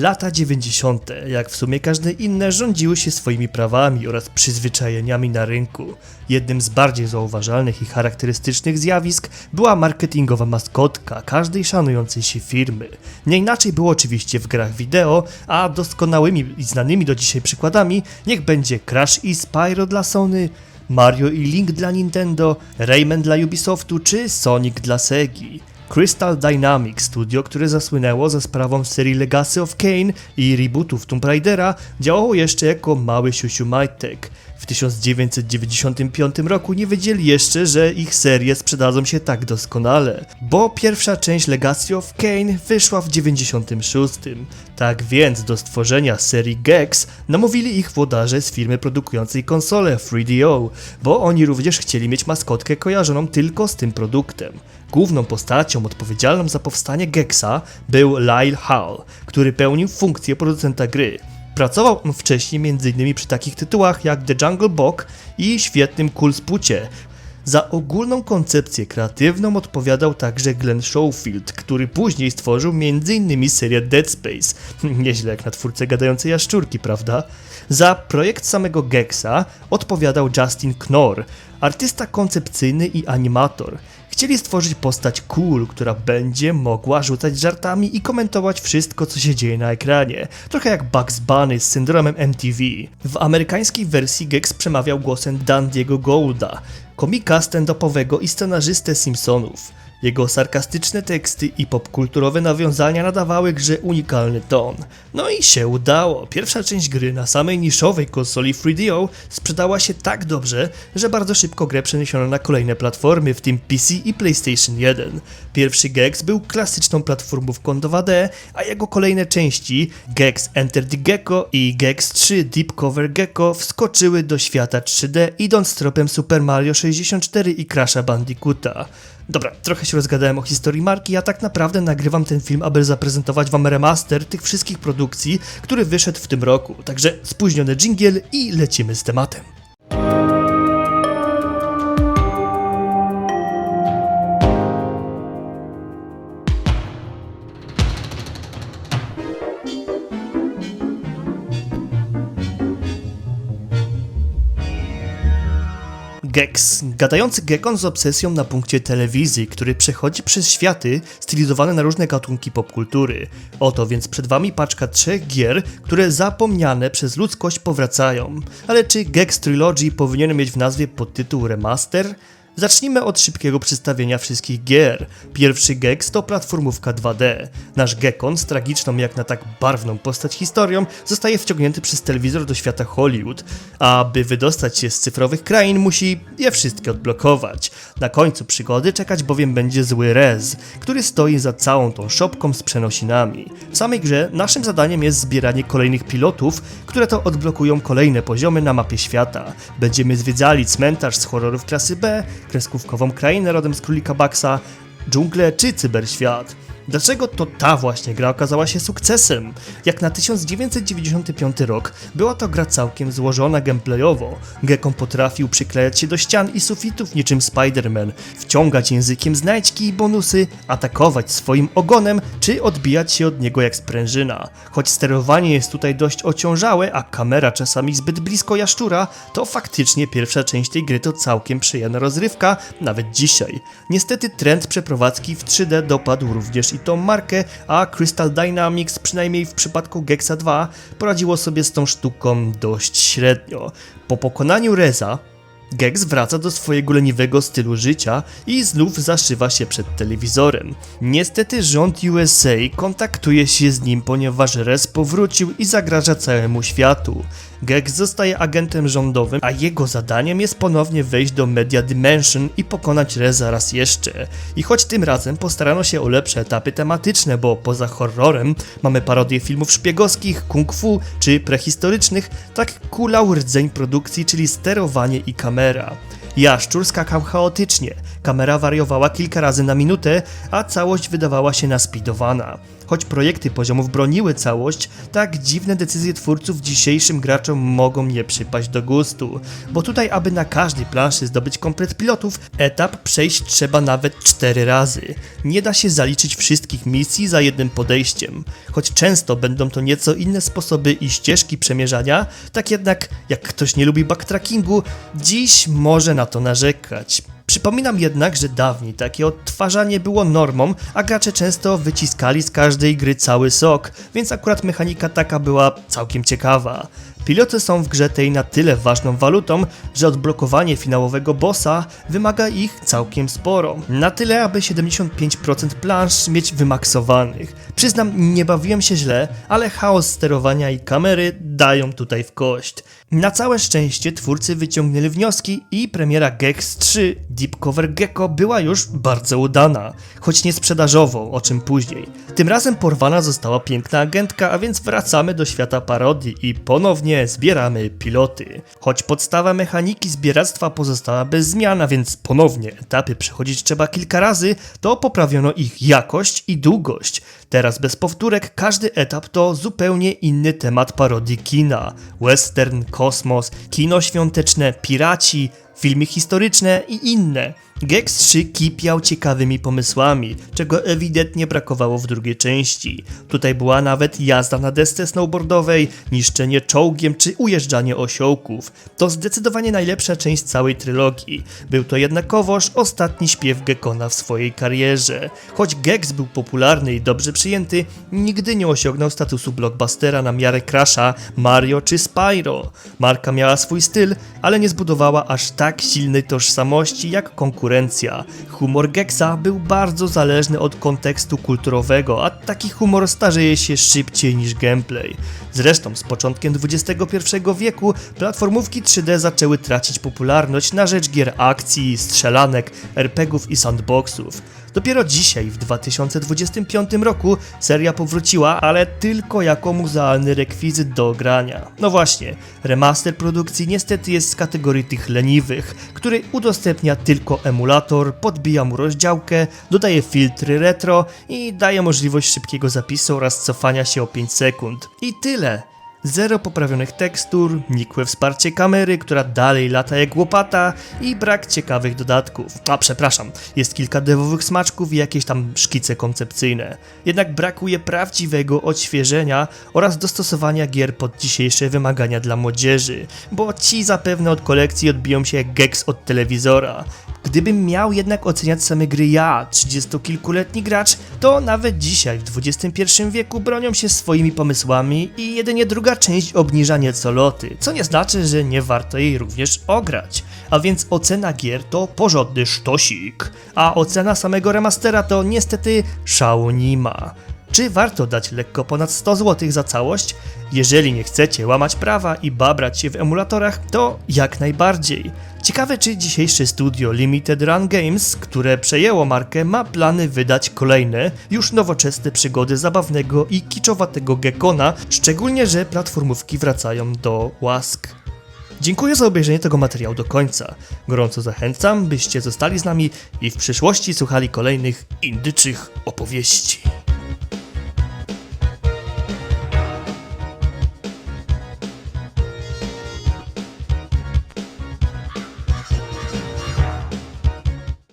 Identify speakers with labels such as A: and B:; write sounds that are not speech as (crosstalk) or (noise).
A: Lata 90., jak w sumie każde inne, rządziły się swoimi prawami oraz przyzwyczajeniami na rynku. Jednym z bardziej zauważalnych i charakterystycznych zjawisk była marketingowa maskotka każdej szanującej się firmy. Nie inaczej było oczywiście w grach wideo, a doskonałymi i znanymi do dzisiaj przykładami niech będzie Crash i Spyro dla Sony, Mario i Link dla Nintendo, Rayman dla Ubisoftu czy Sonic dla Segi. Crystal Dynamics, studio, które zasłynęło za sprawą serii Legacy of Kane i rebootów Tomb Raidera, działało jeszcze jako mały siusiu Majtek. W 1995 roku nie wiedzieli jeszcze, że ich serie sprzedadzą się tak doskonale, bo pierwsza część Legacy of Kane wyszła w 96. Tak więc do stworzenia serii Gex namówili ich włodarze z firmy produkującej konsole 3DO, bo oni również chcieli mieć maskotkę kojarzoną tylko z tym produktem. Główną postacią odpowiedzialną za powstanie Gexa był Lyle Hall, który pełnił funkcję producenta gry. Pracował on wcześniej m.in. przy takich tytułach jak The Jungle Book i świetnym Cool Spucie. Za ogólną koncepcję kreatywną odpowiadał także Glenn Schofield, który później stworzył m.in. serię Dead Space. (laughs) Nieźle jak na twórcę gadającej jaszczurki, prawda? Za projekt samego Gexa odpowiadał Justin Knorr, artysta koncepcyjny i animator. Chcieli stworzyć postać cool, która będzie mogła rzucać żartami i komentować wszystko, co się dzieje na ekranie. Trochę jak Bugs Bunny z syndromem MTV. W amerykańskiej wersji Gex przemawiał głosem Dandiego Golda, komika stand-upowego i scenarzystę Simpsonów. Jego sarkastyczne teksty i popkulturowe nawiązania nadawały grze unikalny ton. No i się udało. Pierwsza część gry na samej niszowej konsoli 3DO sprzedała się tak dobrze, że bardzo szybko grę przeniesiono na kolejne platformy, w tym PC i PlayStation 1. Pierwszy Gex był klasyczną platformówką 2D, a jego kolejne części Gex Enter the Gecko i Gex 3 Deep Cover Gecko wskoczyły do świata 3D idąc tropem Super Mario 64 i Crash'a Bandicoota. Dobra, trochę się rozgadałem o historii marki, a tak naprawdę nagrywam ten film, aby zaprezentować wam remaster tych wszystkich produkcji, który wyszedł w tym roku. Także spóźniony dżingiel i lecimy z tematem. Gex, gadający gekon z obsesją na punkcie telewizji, który przechodzi przez światy stylizowane na różne gatunki popkultury. Oto więc przed wami paczka trzech gier, które zapomniane przez ludzkość powracają. Ale czy Gex Trilogy powinien mieć w nazwie podtytuł Remaster? Zacznijmy od szybkiego przedstawienia wszystkich gier. Pierwszy Gex to platformówka 2D. Nasz Gekon z tragiczną jak na tak barwną postać historią zostaje wciągnięty przez telewizor do świata Hollywood, a by wydostać się z cyfrowych krain musi je wszystkie odblokować. Na końcu przygody czekać bowiem będzie zły Rez, który stoi za całą tą szopką z przenosinami. W samej grze naszym zadaniem jest zbieranie kolejnych pilotów, które to odblokują kolejne poziomy na mapie świata. Będziemy zwiedzali cmentarz z horrorów klasy B, kreskówkową krainę rodem z Królika Baxa, dżunglę czy cyberświat. Dlaczego to ta właśnie gra okazała się sukcesem? Jak na 1995 rok była to gra całkiem złożona gameplayowo. Gekon potrafił przyklejać się do ścian i sufitów niczym Spider-Man, wciągać językiem znajdźki i bonusy, atakować swoim ogonem czy odbijać się od niego jak sprężyna. Choć sterowanie jest tutaj dość ociążałe, a kamera czasami zbyt blisko jaszczura, to faktycznie pierwsza część tej gry to całkiem przyjemna rozrywka, nawet dzisiaj. Niestety trend przeprowadzki w 3D dopadł również i tą markę, a Crystal Dynamics, przynajmniej w przypadku Gexa 2, poradziło sobie z tą sztuką dość średnio. Po pokonaniu Reza, Gex wraca do swojego leniwego stylu życia i znów zaszywa się przed telewizorem. Niestety rząd USA kontaktuje się z nim, ponieważ Rez powrócił i zagraża całemu światu. Gex zostaje agentem rządowym, a jego zadaniem jest ponownie wejść do Media Dimension i pokonać Reza raz jeszcze. I choć tym razem postarano się o lepsze etapy tematyczne, bo poza horrorem mamy parodie filmów szpiegowskich, kung fu czy prehistorycznych, tak kulał rdzeń produkcji, czyli sterowanie i kamera kamera. Jaszczur skakał chaotycznie, kamera wariowała kilka razy na minutę, a całość wydawała się naspidowana. Choć projekty poziomów broniły całość, tak dziwne decyzje twórców dzisiejszym graczom mogą nie przypaść do gustu, bo tutaj aby na każdej planszy zdobyć komplet pilotów, etap przejść trzeba nawet 4 razy. Nie da się zaliczyć wszystkich misji za jednym podejściem. Choć często będą to nieco inne sposoby i ścieżki przemierzania, tak jednak jak ktoś nie lubi backtrackingu, dziś może na to narzekać. Przypominam jednak, że dawniej takie odtwarzanie było normą, a gracze często wyciskali z każdej gry cały sok, więc akurat mechanika taka była całkiem ciekawa. Piloty są w grze tej na tyle ważną walutą, że odblokowanie finałowego bossa wymaga ich całkiem sporo. Na tyle, aby 75% plansz mieć wymaksowanych. Przyznam, nie bawiłem się źle, ale chaos sterowania i kamery dają tutaj w kość. Na całe szczęście twórcy wyciągnęli wnioski i premiera Gex 3 Deep Cover Gecko była już bardzo udana, choć nie sprzedażowo, o czym później. Tym razem porwana została piękna agentka, a więc wracamy do świata parodii i ponownie zbieramy piloty. Choć podstawa mechaniki zbieractwa pozostała bez zmian, a więc ponownie etapy przechodzić trzeba kilka razy, to poprawiono ich jakość i długość. Teraz bez powtórek każdy etap to zupełnie inny temat parodii kina. Western, kosmos, kino świąteczne, piraci, filmy historyczne i inne. Gex 3 kipiał ciekawymi pomysłami, czego ewidentnie brakowało w drugiej części. Tutaj była nawet jazda na desce snowboardowej, niszczenie czołgiem czy ujeżdżanie osiołków. To zdecydowanie najlepsza część całej trylogii. Był to jednakowoż ostatni śpiew Gekona w swojej karierze. Choć Gex był popularny i dobrze przyjęty, nigdy nie osiągnął statusu blockbustera na miarę Crasha, Mario czy Spyro. Marka miała swój styl, ale nie zbudowała aż tak silnej tożsamości jak konkurencja. Humor Gexa był bardzo zależny od kontekstu kulturowego, a taki humor starzeje się szybciej niż gameplay. Zresztą z początkiem XXI wieku platformówki 3D zaczęły tracić popularność na rzecz gier akcji, strzelanek, RPGów i sandboxów. Dopiero dzisiaj, w 2025 roku, seria powróciła, ale tylko jako muzealny rekwizyt do grania. No właśnie, remaster produkcji niestety jest z kategorii tych leniwych, który udostępnia tylko emulator, podbija mu rozdziałkę, dodaje filtry retro i daje możliwość szybkiego zapisu oraz cofania się o 5 sekund. I tyle. Zero poprawionych tekstur, nikłe wsparcie kamery, która dalej lata jak łopata i brak ciekawych dodatków. A przepraszam, jest kilka dewowych smaczków i jakieś tam szkice koncepcyjne. Jednak brakuje prawdziwego odświeżenia oraz dostosowania gier pod dzisiejsze wymagania dla młodzieży, bo ci zapewne od kolekcji odbiją się jak geks od telewizora. Gdybym miał jednak oceniać same gry ja, 30-kilkuletni gracz, to nawet dzisiaj w XXI wieku bronią się swoimi pomysłami i jedynie druga część obniża nieco loty, co nie znaczy, że nie warto jej również ograć. A więc ocena gier to porządny sztosik, a ocena samego remastera to niestety szału nie ma. Czy warto dać lekko ponad 100 zł za całość? Jeżeli nie chcecie łamać prawa i babrać się w emulatorach, to jak najbardziej. Ciekawe, czy dzisiejsze studio Limited Run Games, które przejęło markę, ma plany wydać kolejne, już nowoczesne przygody zabawnego i kiczowatego Gekona, szczególnie, że platformówki wracają do łask. Dziękuję za obejrzenie tego materiału do końca. Gorąco zachęcam, byście zostali z nami i w przyszłości słuchali kolejnych indyczych opowieści.